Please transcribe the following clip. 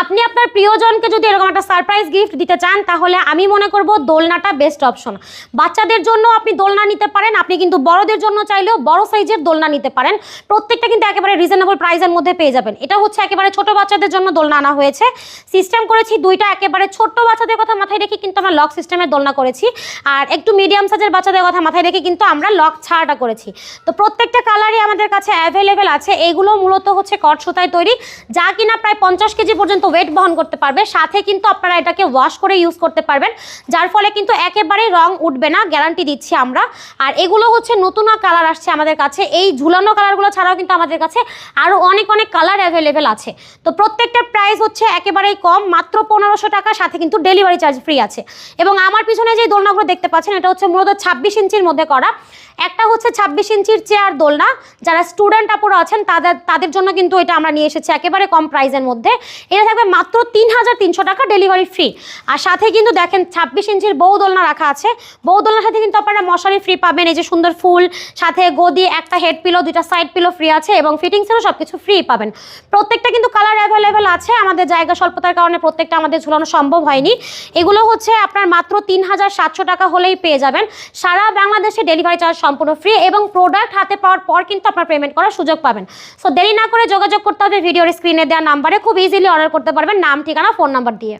আপনি আপনার প্রিয়জনকে যদি এরকম একটা সারপ্রাইজ গিফট দিতে চান, তাহলে আমি মনে করব দোলনাটা বেস্ট অপশন বাচ্চাদের জন্য আপনি দোলনা নিতে পারেন, আপনি কিন্তু বড়দের জন্য চাইলেও বড় সাইজের দোলনা নিতে পারেন। প্রত্যেকটা কিন্তু একেবারে রিজনেবল প্রাইসের মধ্যে পেয়ে যাবেন। এটা হচ্ছে একেবারে ছোট বাচ্চাদের জন্য দোলনা আনা হয়েছে। সিস্টেম করেছি দুইটা, একেবারে ছোট্ট বাচ্চাদের কথা মাথায় রেখে কিন্তু আমরা লক সিস্টেমের দোলনা করেছি। আর একটু মিডিয়াম সাইজের বাচ্চাদের কথা মাথায় রেখে কিন্তু আমরা লক ছাড়াটা করেছি। তো প্রত্যেকটা কালারই আমাদের কাছে অ্যাভেলেবেল আছে। এগুলো মূলত হচ্ছে কট সুতায় তৈরি। যা কিনা প্রায় পঞ্চাশ কেজি পর্যন্ত ওয়েট বহন করতে পারবে। সাথে কিন্তু আপনারা এটাকে ওয়াশ করে ইউজ করতে পারবেন। যার ফলে কিন্তু একেবারে রং উঠবে না গ্যারান্টি দিচ্ছি আমরা। আর এগুলো হচ্ছে নতুন কালার আসছে আমাদের কাছে। এই ঝুলানো কালারগুলো ছাড়াও কিন্তু আমাদের কাছে আরও অনেক অনেক কালার অ্যাভেলেবেল আছে। তো প্রত্যেকটার প্রাইস হচ্ছে একেবারেই কম, মাত্র পনেরোশো টাকা, সাথে কিন্তু ডেলিভারি চার্জ ফ্রি আছে। এবং আমার পিছনে যে দোলনাগুলো দেখতে পাচ্ছেন, এটা হচ্ছে মূলত ছাব্বিশ ইঞ্চির মধ্যে করা। একটা হচ্ছে ছাব্বিশ ইঞ্চির চেয়ার দোলনা। যারা স্টুডেন্ট আপুরা আছেন, তাদের তাদের জন্য কিন্তু এটা আমরা নিয়ে এসেছি একেবারে কম প্রাইসের মধ্যে। এটা থাকবে মাত্র তিন হাজার তিনশো টাকা ডেলিভারি ফ্রি। আর সাথে কিন্তু দেখেন ছাব্বিশ ইঞ্চির বউ দোলনা রাখা আছে। বউ দোলনার সাথে কিন্তু আপনারা মশারি ফ্রি পাবেন, এই যে সুন্দর ফুল, সাথে গদি, একটা হেড পিলো দুইটা সাইড পিলো ফ্রি আছে এবং ফিটিংসেরও সব কিছু ফ্রি পাবেন। প্রত্যেকটা কিন্তু কালার অ্যাভেলেবেল আছে, আমাদের জায়গা স্বল্পতার কারণে প্রত্যেকটা আমাদের ঝুলানো সম্ভব হয়নি। এগুলো হচ্ছে আপনার মাত্র তিন হাজার সাতশো টাকা হলেই পেয়ে যাবেন। সারা বাংলাদেশে ডেলিভারি চার্জ সম্পূর্ণ ফ্রি এবং প্রোডাক্ট হাতে পাওয়ার পর কিন্তু আপনার পেমেন্ট করার সুযোগ পাবেন। সো দেরি না করে যোগাযোগ করতে হবে ভিডিওর স্ক্রিনে দেওয়া নাম্বারে খুব ইজিলি অর্ডার করতে পারবেন নাম ঠিকানা ফোন নাম্বার দিয়ে।